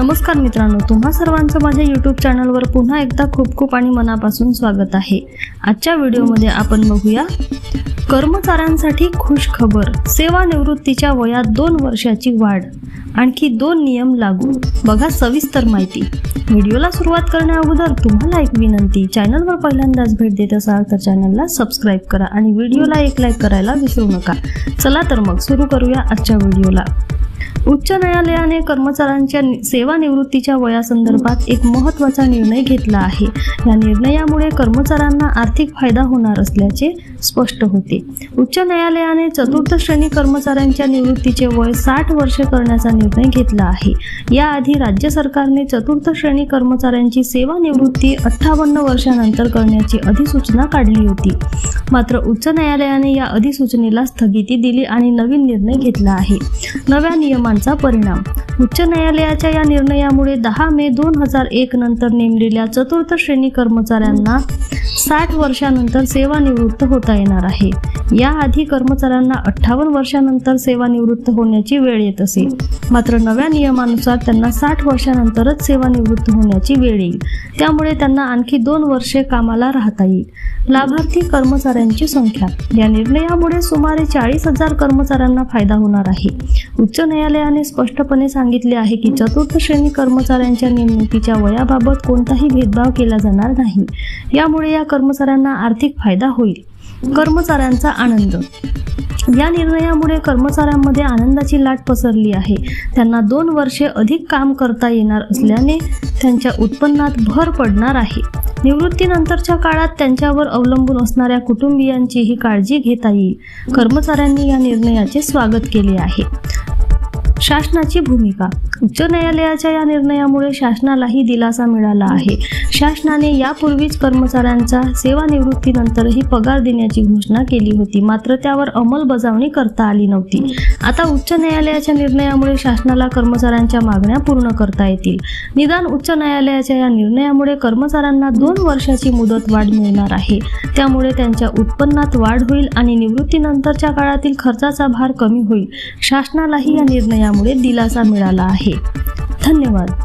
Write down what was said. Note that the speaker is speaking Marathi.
नमस्कार मित्रांनो तुम्हा सर्वांचं माझ्या यूट्यूब चॅनलवर पुन्हा एकदा खूप खूप आणि मनापासून स्वागत आहे. आजच्या व्हिडिओमध्ये आपण बघूया कर्मचाऱ्यांसाठी खुश खबर सेवानिवृत्तीच्या वयात दोन वर्षाची वाढ आणखी दोन नियम लागू. बघा सविस्तर माहिती. व्हिडिओला सुरुवात करण्या अगोदर तुम्हाला एक विनंती चॅनलवर पहिल्यांदाच भेट देत असाल तर चॅनलला सबस्क्राईब करा आणि व्हिडिओला एक लाईक करायला विसरू नका. चला तर मग सुरू करूया आजच्या व्हिडिओला उच्च न्यायालयाने कर्मचाऱ्यांच्या सेवानिवृत्तीच्या वयासंदर्भात एक महत्त्वाचा निर्णय घेतला आहे. या निर्णयामुळे कर्मचाऱ्यांना आर्थिक फायदा होणार असल्याचे स्पष्ट होते. उच्च न्यायालयाने चतुर्थ श्रेणी कर्मचाऱ्यांच्या निवृत्तीचे वय साठ वर्षे करण्याचा निर्णय घेतला आहे. याआधी राज्य सरकारने चतुर्थ श्रेणी कर्मचाऱ्यांची सेवानिवृत्ती अठ्ठावन्न वर्षानंतर करण्याची अधिसूचना काढली होती. मात्र उच्च न्यायालयाने या अधिसूचनेला स्थगिती दिली आणि नवीन निर्णय घेतला आहे. नव्या नियमांचा परिणाम. उच्च न्यायालयाच्या या निर्णयामुळे दहा मे दोन हजार एक नंतर नेमलेल्या चतुर्थ श्रेणी कर्मचाऱ्यांना साठ वर्षानंतर सेवानिवृत्त होता येणार आहे. याआधी कर्मचाऱ्यांना अठ्ठावन्न वर्षानंतर सेवानिवृत्त होण्याची वेळ येत असे. मात्र नव्या नियमानुसार त्यांना साठ वर्षानंतरच सेवानिवृत्त होण्याची वेळ येईल. त्यामुळे त्यांना आणखी दोन वर्षे कामाला राहता येईल. लाभार्थी कर्मचाऱ्यांची संख्या. या निर्णयामुळे सुमारे चाळीस हजार कर्मचाऱ्यांना फायदा होणार आहे. उच्च न्यायालयाने स्पष्टपणे सांगितले सांगितले आहे की चतुर्थ श्रेणी कर्मचाऱ्यांच्या नेमणुकीच्या वयाबाबत कोणताही भेदभाव केला जाणार नाही. यामुळे या कर्मचाऱ्यांना आर्थिक फायदा होईल. कर्मचाऱ्यांचा आनंद. या निर्णयामुळे कर्मचाऱ्यांमध्ये आनंदाची लाट पसरली आहे. त्यांना दोन वर्षे अधिक काम करता येणार असल्याने त्यांच्या उत्पन्नात भर पडणार आहे. निवृत्तीनंतरच्या काळात त्यांच्यावर अवलंबून असणाऱ्या कुटुंबियांचीही काळजी घेता येईल. कर्मचाऱ्यांनी या निर्णयाचे स्वागत केले आहे. शासनाची भूमिका. उच्च न्यायालयाच्या या निर्णयामुळे शासनालाही दिलासा मिळाला आहे. शासनाने यापूर्वीच कर्मचाऱ्यांचा सेवानिवृत्तीनंतरही पगार देण्याची घोषणा केली होती. मात्र त्यावर अंमलबजावणी करता आली नव्हती. आता उच्च न्यायालयाच्या निर्णयामुळे शासनाला कर्मचाऱ्यांच्या मागण्या पूर्ण करता येतील. निदान उच्च न्यायालयाच्या या निर्णयामुळे कर्मचाऱ्यांना दोन वर्षाची मुदत वाढ मिळणार आहे. त्यामुळे त्यांच्या उत्पन्नात वाढ होईल आणि निवृत्तीनंतरच्या काळातील खर्चाचा भार कमी होईल. शासनालाही या निर्णया त्यामुळे दिलासा मिळाला आहे. धन्यवाद.